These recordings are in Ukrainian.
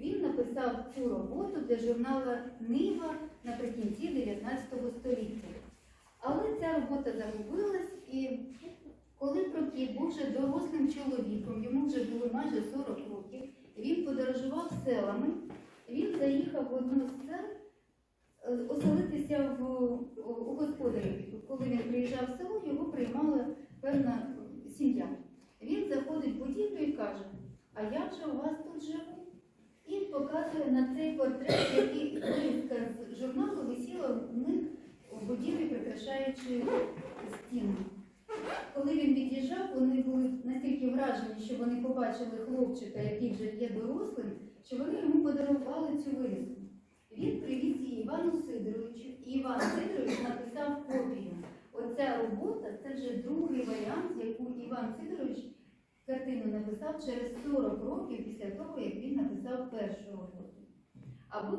Він написав цю роботу для журналу Нива наприкінці 19 століття. Але ця робота загубилась, і коли Прокіп був вже дорослим чоловіком, йому вже було майже 40 років, він подорожував селами, він заїхав в одну з сел е, оселитися в, у господарів. Коли він приїжджав в село, його приймала певна сім'я. Він заходить в будівлю і каже, а як же у вас тут живуть? Показує на цей портрет, який вирізка з журналу висіла в них у будівлі, прикрашаючи стіну. Коли він від'їжджав, вони були настільки вражені, що вони побачили хлопчика, який вже є дорослим, що вони йому подарували цю вирізку. Він привіз її Івану Сидоровичу, і Іван Сидорович написав копію. Оця робота це вже другий варіант, яку Іван Сидорович картину написав через 40 років після того, як він написав першу роботу. Або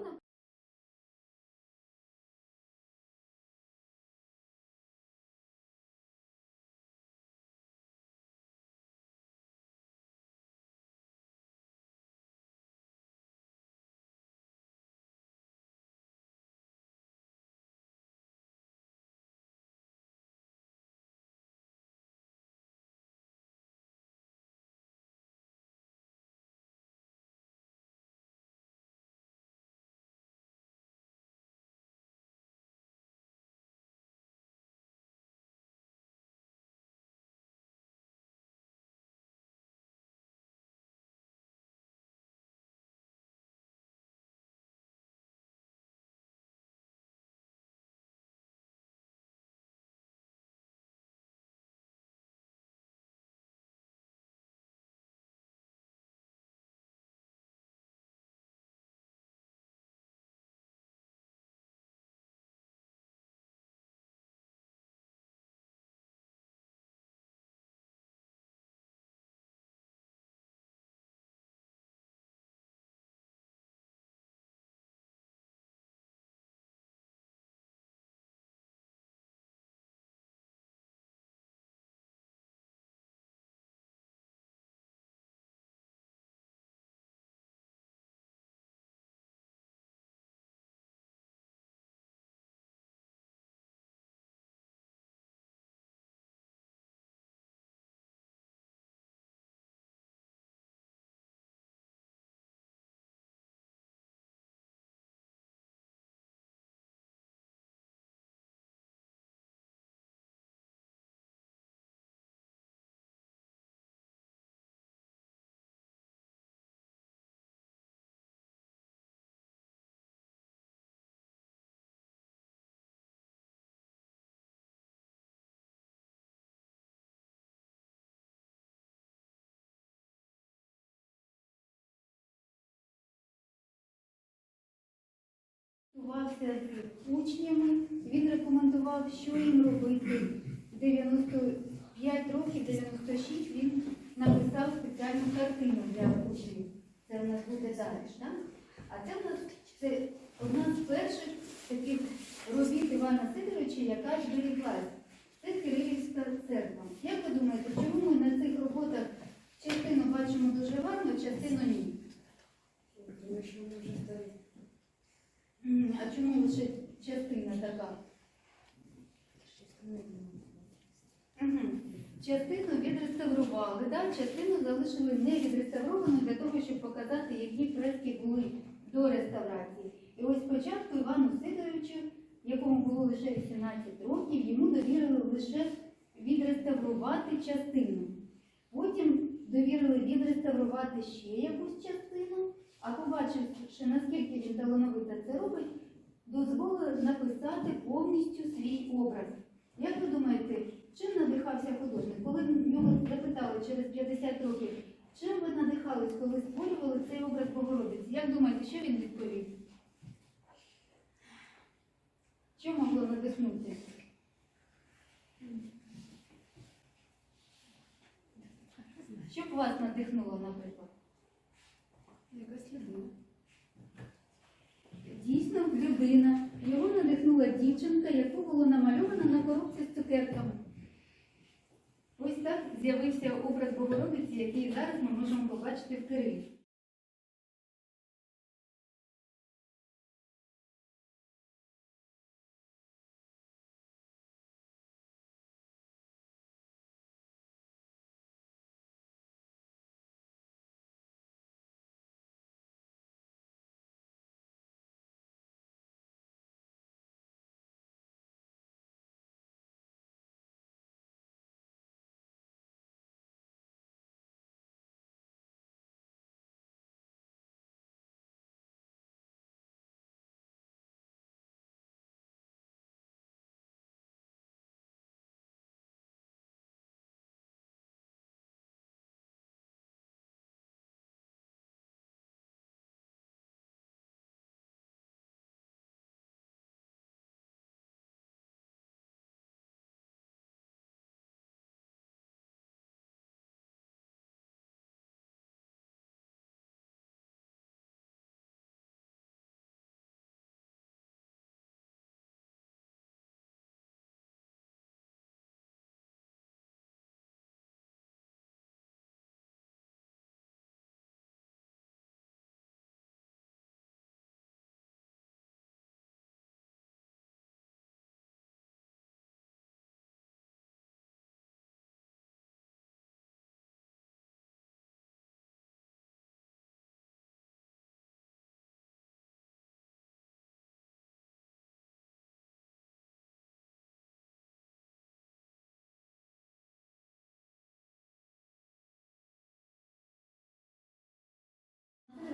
спілкувався з учнями, він рекомендував, що їм робити. 95 років, 96 він написав спеціальну картину для учнів. Це у нас буде далі, 17 років йому довірили лише відреставрувати частину. Потім довірили відреставрувати ще якусь частину, а побачивши, наскільки він талановито це робить, дозволили написати повністю свій образ. Як ви думаєте, чим надихався художник? Коли його запитали через 50 років, чим ви надихались, коли створювали цей образ Богородиці? Як думаєте, що він відповів? Що могло надихнути? Що б вас надихнуло, наприклад? Якась людина. Дійсно, людина. Його надихнула дівчинка, яку було намальовано на коробці з цукерками. Ось так з'явився образ Богородиці, який зараз ми можемо побачити в Кирилі.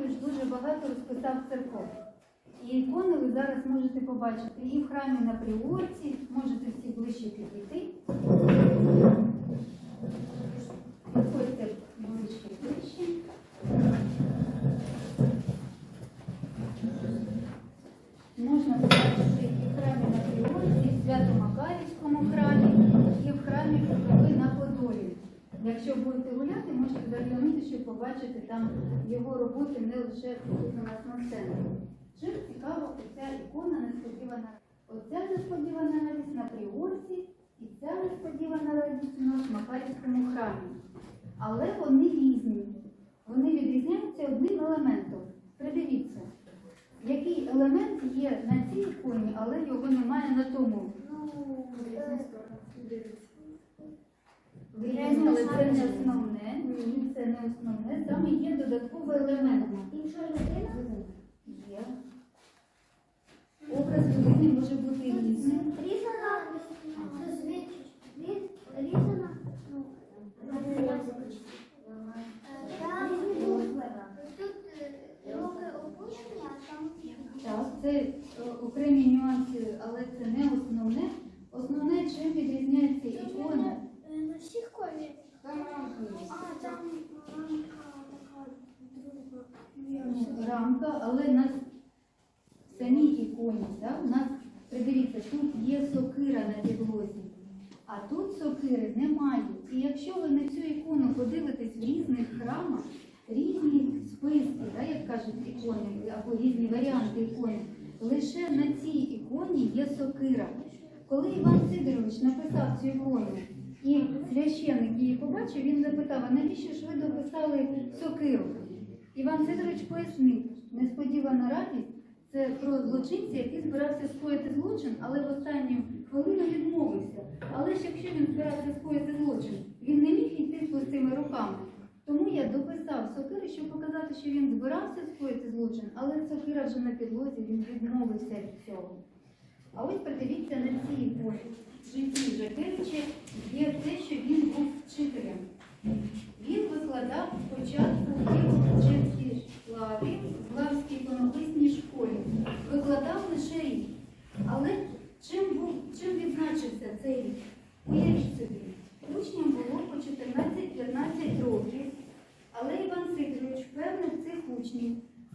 Дуже багато розписав церков. І ікони ви зараз можете побачити і в храмі на Приорці, можете всі ближче підійти. Підходьте ближче ближче. Можна побачити і в храмі на Приорці, і в Свято-Макарівському храмі, і в храмі на Подолі. Якщо будете гуляти, можете заглянути, щоб побачити там його роботи не лише у нас. Чим цікава оця ікона несподівана. Оця несподівана радість на Приорці і ця несподівана радість у нас в Макарівському храмі. Але вони різні. Вони відрізняються одним елементом. Придивіться, який елемент є на цій іконі, але його немає на тому. Вирізняли, але це не основне. Ні, це не основне. Елемент. Інша людина? Є. Образ людини може бути різним. Різана, це свідчить. Різ- Різана, ну, е, там тут е, руки опущені, а там Так, це е, окремі нюанси, але це не основне. Основне, чим відрізняється ікона. Е, на всіх колі. Там рамка є. А, там рамка така друга. Рамка, але на самій іконі, так, у нас, придивіться, тут є сокира на підлозі, а тут сокири немає. І якщо ви на цю ікону подивитесь в різних храмах, різні списки, так, як кажуть ікони, або різні варіанти ікони, лише на цій іконі є сокира. Коли Іван Сидорович написав цю ікону, і священник її побачив, він запитав, а навіщо ж ви дописали сокиру? Іван Сидорович пояснив, несподівана радість це про злочинця, який збирався скоїти злочин, але в останню хвилину відмовився. Але ж якщо він збирався скоїти злочин, він не міг йти з пустими руками. Тому я дописав сокири, щоб показати, що він збирався скоїти злочин, але сокира вже на підлозі, він відмовився від цього. А ось придивіться на цій іконі. В житті Жакевича є те, що він був вчителем. Він викладав спочатку в Києво-Печерській славі, в Лавській іконописній школі. Викладав лише рік. Але чим, був, чим відзначився цей рік? Уявіть собі, учням було по 14-15 років, але Іван Сидорович впевнив цих учнів,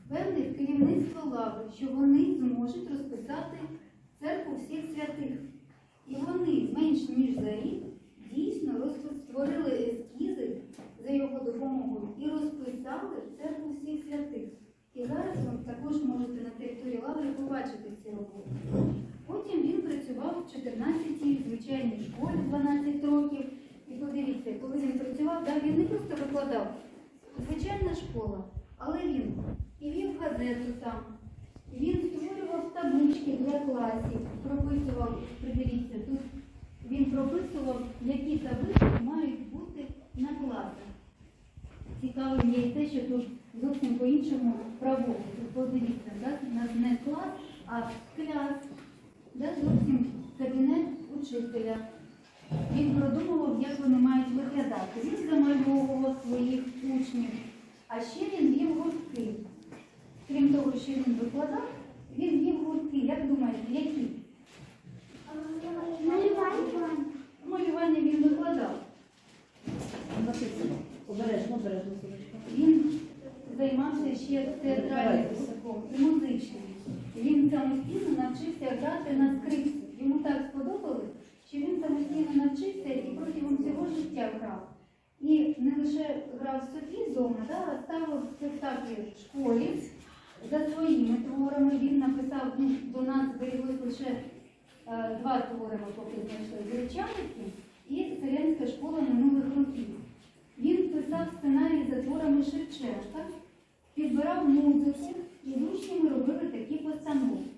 впевнив керівництво лави, що вони зможуть розписати церкву всіх святих. І вони менш ніж за рік дійсно розпис- створили ескізи за його допомогою і розписали церкву всіх святих. І зараз ви також можете на території лаври побачити ці роботи. Потім він працював в 14-й звичайній школі 12 років. І подивіться, коли він да, він не просто викладав. Звичайна школа, але він і вів газету там, він створював таблички для класів, прописував, придивіться, тут він прописував, які таблички мають бути на класах. Цікавим є і те, що тут зовсім по-іншому правопис. Тут подивіться, у нас не клас, а клас. Да? Зовсім кабінет учителя. Він продумував, як вони мають виглядати. Він замальовував своїх учнів. А ще він вів гуртки. Крім того, що він викладав, він вів гуртки. Як думаєте, які? Малювання. Малювання він викладав. Написано. Обережно, обережно. Він займався ще театральним язиком і музичним. Він самостійно навчився грати на скрипці. Йому так сподобалось, що він самостійно навчився і протягом всього життя грав. І не лише грав собі вдома, да, а ставив спектаклі в школі за своїми творами. Він написав, ну, до нас зберіглось лише е, два твори, поки знайшли «Гречаники» і Селянська школа минулих років. Він писав сценарій за творами Шевченка, підбирав музику і з учнями робили такі постановки.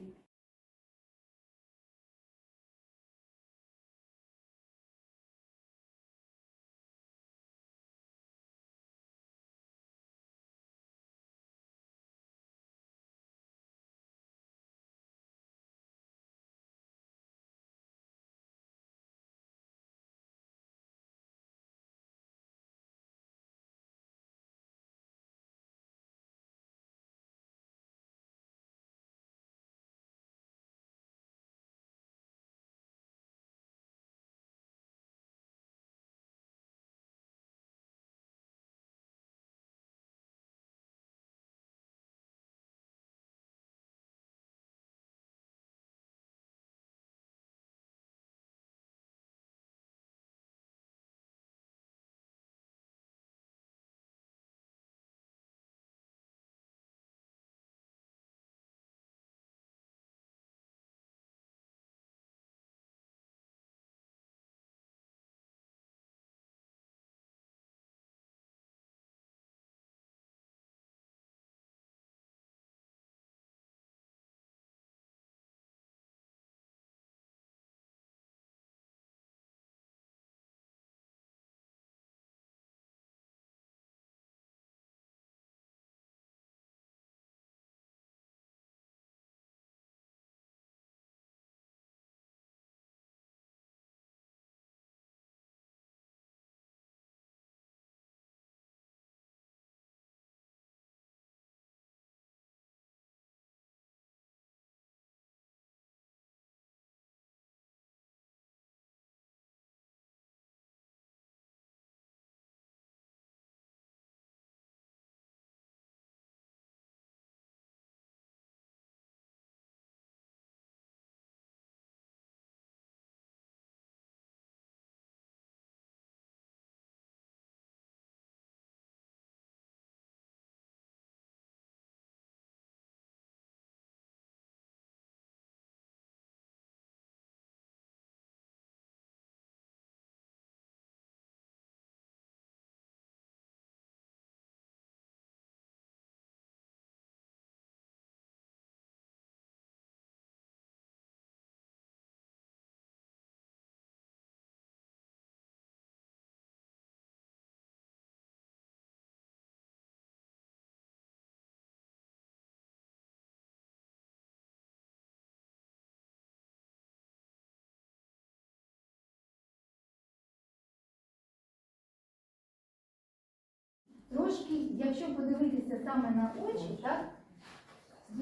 Трошки, якщо подивитися саме на очі, так,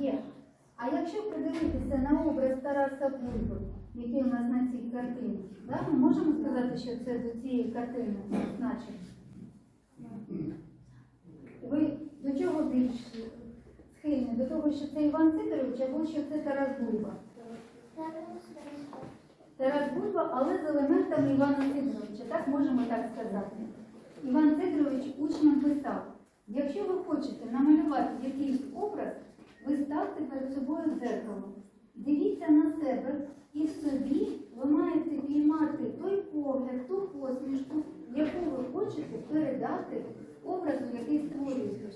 є. А якщо придивитися на образ Тараса Бульби, який у нас на цій картині, так, ми можемо сказати, що це до цієї картини значить. Ви до чого більш схильні? До того, що це Іван Сидорович, або що це Тарас Бульба? Тарас Бульба, але з елементами Івана Сидоровича, так можемо так сказати. Іван Сидорович учням писав, якщо ви хочете намалювати якийсь образ, ви ставте перед собою дзеркало. Дивіться на себе і в собі ви маєте піймати той погляд, ту посмішку, яку ви хочете передати образу, який створюєте.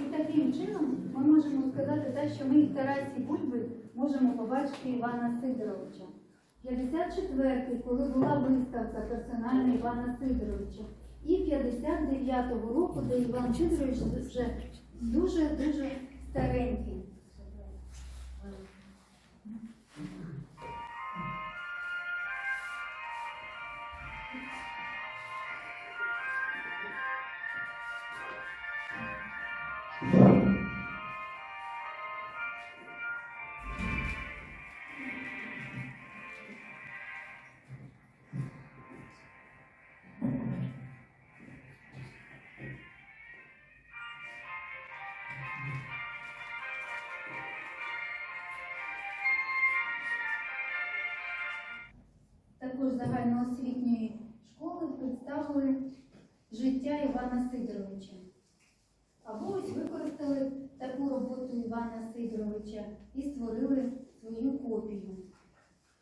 І таким чином ми можемо сказати те, що ми в Тарасі Бульби можемо побачити Івана Сидоровича. 54-й, коли була виставка персональна Івана Сидоровича, і 59-го року, де Іван Сидорович вже дуже-дуже старенький. Також загальноосвітньої школи представили життя Івана Сидоровича. Або ось використали таку роботу Івана Сидоровича і створили свою копію.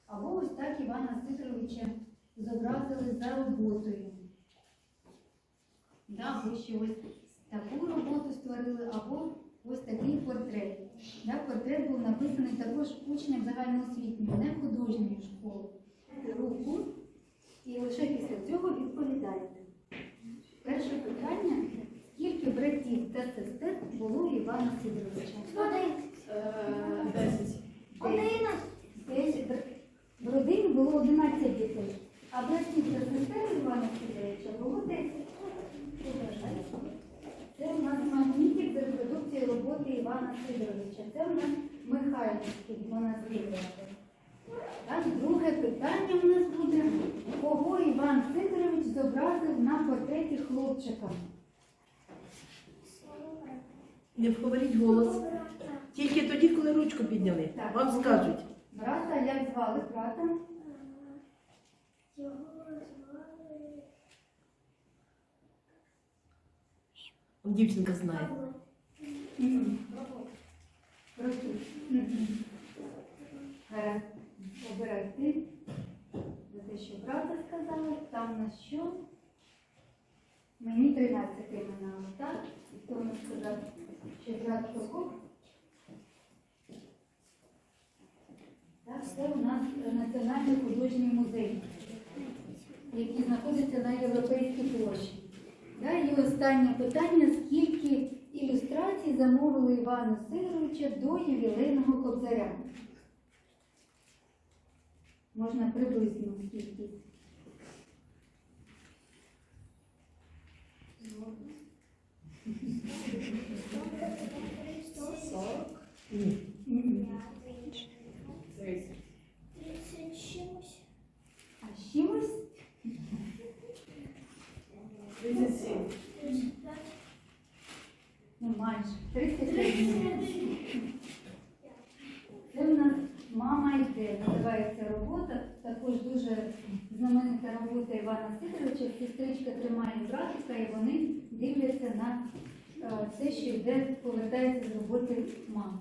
Або ось так Івана Сидоровича зобразили за роботою. Да, ще ось таку роботу створили, або ось такий портрет. Да, портрет був написаний також учням загальноосвітньої, не художньої школи руку і лише після цього відповідаєте. Перше питання: скільки братів та сестер було у Івана Сидоровича? Десять. Десять. Десять. В родині було 11 дітей, а братів та сестер Івана Сидоровича було 10. Це у нас магнітик з репродукції роботи Івана Сидоровича. Це у нас Михайлівський монастир. Так, друге питання у нас буде, кого Іван Сидорович зобразив на портреті хлопчика? Не вговоріть голос. Тільки тоді, коли ручку підняли. Так. Вам скажуть. Брата, як звали брата? Його звали Дівчинка знає. Павло. Обирай ти. За те, що брата сказала, там на що? Мені 13 імена, так? І хто мені сказав, що брат Прокоп? Так, це у нас Національний художній музей, який знаходиться на Європейській площі. І останнє питання: скільки ілюстрацій замовили Івану Сидоровича до ювілейного кобзаря? Можна приблизно скільки? Сорок. Тридцять. Тридцять чимось. А чимось? Тридцять сім. Ну, майже Тридцять Це у нас мама йде, називається робота. Також дуже знаменита робота Івана Сидоровича. Сестричка тримає братика і вони дивляться на все, те, що йде, повертається з роботи мами.